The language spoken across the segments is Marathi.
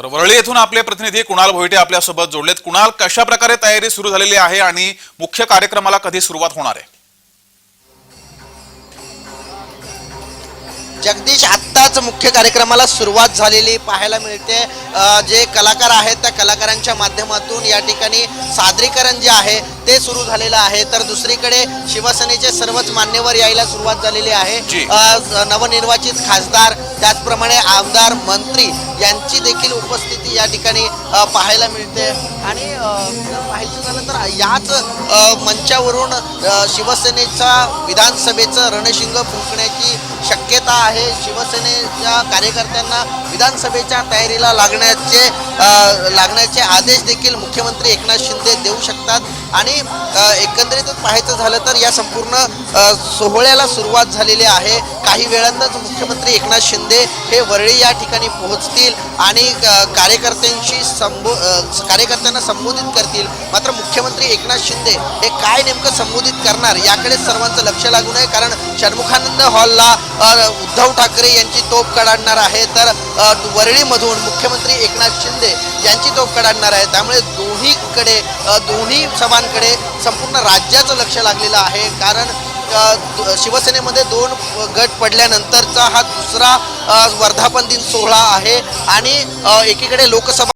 तर वरळी येथून आपले प्रतिनिधी कुणाल भोईटे आपल्यासोबत जोडलेत. कुणाल कशा प्रकारे तयारी सुरू झालेली आहे आणि मुख्य कार्यक्रमाला कधी सुरुवात होणार आहे? जगदीश आत्ताच मुख्य कार्यक्रमाला सुरुवात झालेली पाहायला मिळते. जे कलाकार आहेत त्या कलाकारांच्या माध्यमातून या ठिकाणी सादरीकरण जे आहे ते सुरू झालेलं आहे. तर दुसरीकडे शिवसेनेचे सर्वच मान्यवर यायला सुरुवात झालेली आहे. नवनिर्वाचित खासदार त्याचप्रमाणे आमदार मंत्री यांची देखील उपस्थिती या ठिकाणी पाहायला मिळते. आणि पाहायचं झालं तर याच मंचावरून शिवसेनेचा विधानसभेचं रणशिंग फुंकण्याची शक्यता आहे. या कार्यकर्त्यांना विधानसभेच्या तयारीला लागण्याचे लागण्याचे आदेश देखील मुख्यमंत्री एकनाथ शिंदे देऊ शकतात. आणि एकंदरीतच पाहायचं झालं तर या संपूर्ण सोहळ्याला सुरुवात झालेली आहे. काही वेळातच मुख्यमंत्री एकनाथ शिंदे हे वरळी या ठिकाणी पोहोचतील आणि कार्यकर्त्यांशी संबो कार्यकर्त्यांना संबोधित करतील. मात्र मुख्यमंत्री एकनाथ शिंदे हे काय नेमकं संबोधित करणार याकडे सर्वांचं लक्ष लागू नये कारण षण्मुखानंद हॉलला उद्धव ठाकरे यांची तोप कडाडणार आहे. तर वरळीमधून मुख्यमंत्री एकनाथ शिंदे यांची तोप कडाडणार आहे. त्यामुळे दोन्हीकडे दोन्ही सभांकडे संपूर्ण राज्याचं लक्ष लागलेलं आहे. कारण शिवसेनेमध्ये दोन गट पडल्यानंतरचा हा दुसरा वर्धापन दिन सोहळा आहे. आणि एकीकडे लोकसभा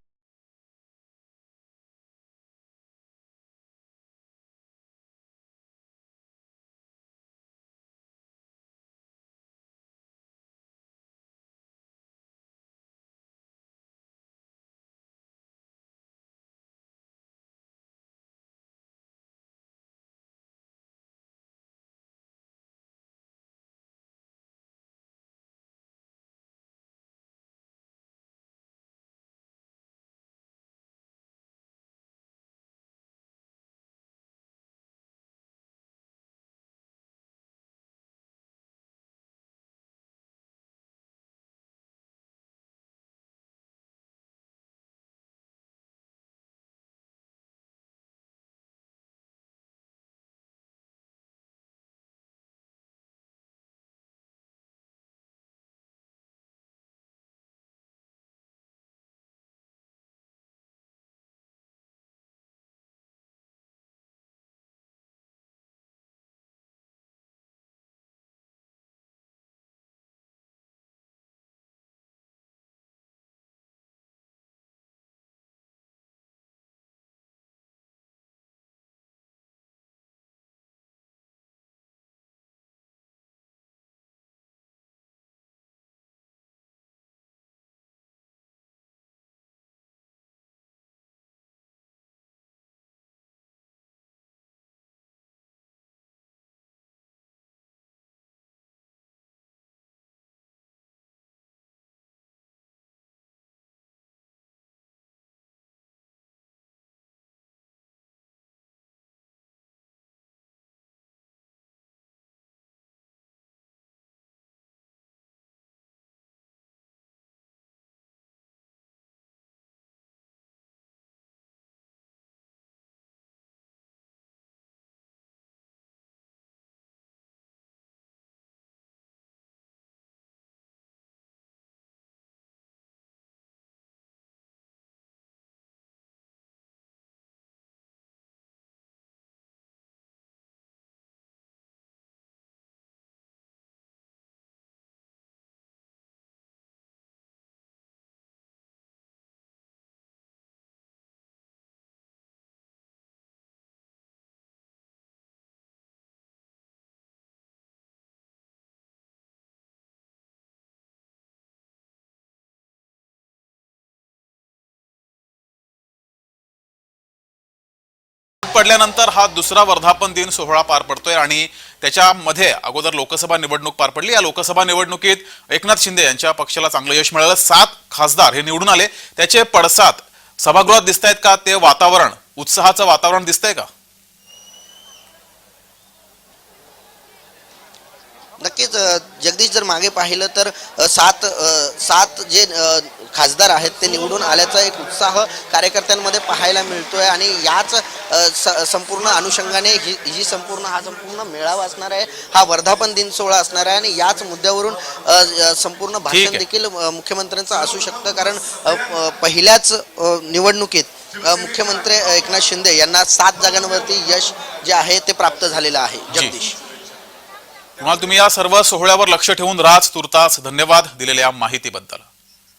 पडल्यानंतर हा दुसरा वर्धापन दिन सोहळा पार पडतोय आणि त्याच्यामध्ये अगोदर लोकसभा निवडणूक पार पडली. या लोकसभा निवडणुकीत एकनाथ शिंदे यांच्या पक्षाला चांगलं यश मिळालं. सात खासदार हे निवडून आले. त्याचे पडसाद सभागृहात दिसत का? ते वातावरण उत्साहाचं वातावरण दिसतंय का? नक्कीच जगदीश जर मागे पाहिलं तर सात सात जे खासदार आहेत ते निवडून आल्याचा एक उत्साह कार्यकर्त्यांमध्ये पाहायला मिळतोय आणि याच संपूर्ण अनुषंगाने ही ही संपूर्ण हा संपूर्ण मेळावा असणार आहे हा वर्धापन दिन सोहळा असणार आहे आणि याच मुद्द्यावरून संपूर्ण भाषण आहे. देखील मुख्यमंत्र्यांचं असू शकतं कारण पहिल्याच निवडणुकीत मुख्यमंत्री एकनाथ शिंदे यांना सात जागांवरती यश जे आहे ते प्राप्त झालेलं आहे. जगदीश. कुणाल तुम्ही या सर्व सोहळ्यावर लक्ष ठेवून राज तुर्तास धन्यवाद दिलेल्या माहितीबद्दल.